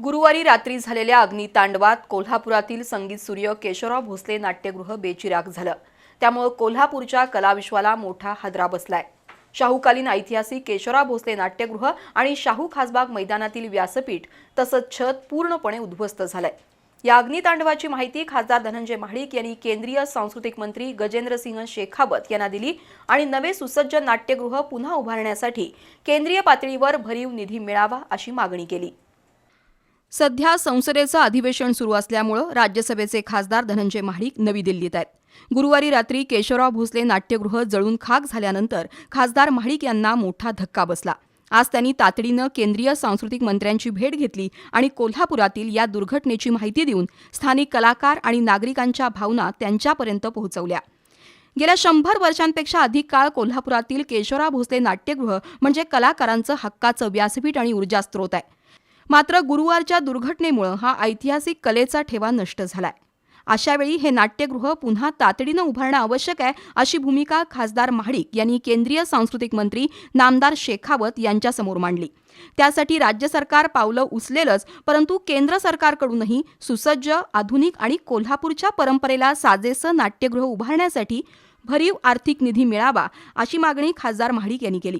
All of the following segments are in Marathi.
गुरुवारी रात्री झालेल्या अग्नितांडवात कोल्हापुरातील संगीत सूर्य केशवराव भोसले नाट्यगृह बेचिराग झालं. त्यामुळं कोल्हापूरच्या कलाविश्वाला मोठा हादरा बसलाय. शाहूकालीन ऐतिहासिक केशवराव भोसले नाट्यगृह आणि शाहू खासबाग मैदानातील व्यासपीठ तसंच छत पूर्णपणे उद्ध्वस्त झालंय. या अग्नितांडवाची माहिती खासदार धनंजय महाडिक यांनी केंद्रीय सांस्कृतिक मंत्री गजेंद्रसिंह शेखावत यांना दिली आणि नवे सुसज्ज नाट्यगृह पुन्हा उभारण्यासाठी केंद्रीय पातळीवर भरीव निधी मिळावा अशी मागणी केली. सध्या संसदेचं अधिवेशन सुरू असल्यामुळं राज्यसभेचे खासदार धनंजय महाडिक नवी दिल्लीत आहेत. गुरुवारी रात्री केशवराव भोसले नाट्यगृह जळून खाक झाल्यानंतर खासदार महाडिक यांना मोठा धक्का बसला. आज त्यांनी तातडीनं केंद्रीय सांस्कृतिक मंत्र्यांची भेट घेतली आणि कोल्हापुरातील या दुर्घटनेची माहिती देऊन स्थानिक कलाकार आणि नागरिकांच्या भावना त्यांच्यापर्यंत पोहोचवल्या. गेल्या शंभर वर्षांपेक्षा अधिक काळ कोल्हापुरातील केशवराव भोसले नाट्यगृह म्हणजे कलाकारांचं हक्काचं व्यासपीठ आणि ऊर्जास्त्रोत आहे. मात्र गुरुवारच्या दुर्घटनेमुळं हा ऐतिहासिक कलेचा ठेवा नष्ट झालाय. अशावेळी हे नाट्यगृह पुन्हा तातडीनं उभारणं आवश्यक आहे अशी भूमिका खासदार महाडिक यांनी केंद्रीय सांस्कृतिक मंत्री नामदार शेखावत यांच्यासमोर मांडली. त्यासाठी राज्य सरकार पावलं उचलेलंच परंतु केंद्र सरकारकडूनही सुसज्ज आधुनिक आणि कोल्हापूरच्या परंपरेला साजेसं नाट्यगृह उभारण्यासाठी भरीव आर्थिक निधी मिळावा अशी मागणी खासदार महाडिक यांनी केली.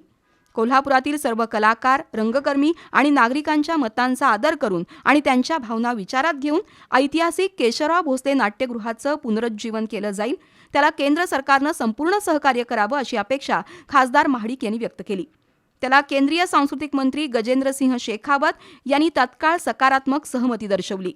कोल्हापुरातील सर्व कलाकार रंगकर्मी आणि नागरिकांच्या मतांचा आदर करून आणि त्यांच्या भावना विचारात घेऊन ऐतिहासिक केशवराव भोसले नाट्यगृहाचं पुनरुज्जीवन केलं जाईल. त्याला केंद्र सरकारनं संपूर्ण सहकार्य करावं अशी अपेक्षा खासदार महाडिक यांनी व्यक्त केली. त्याला केंद्रीय सांस्कृतिक मंत्री गजेंद्रसिंह शेखावत यांनी तत्काळ सकारात्मक सहमती दर्शवली.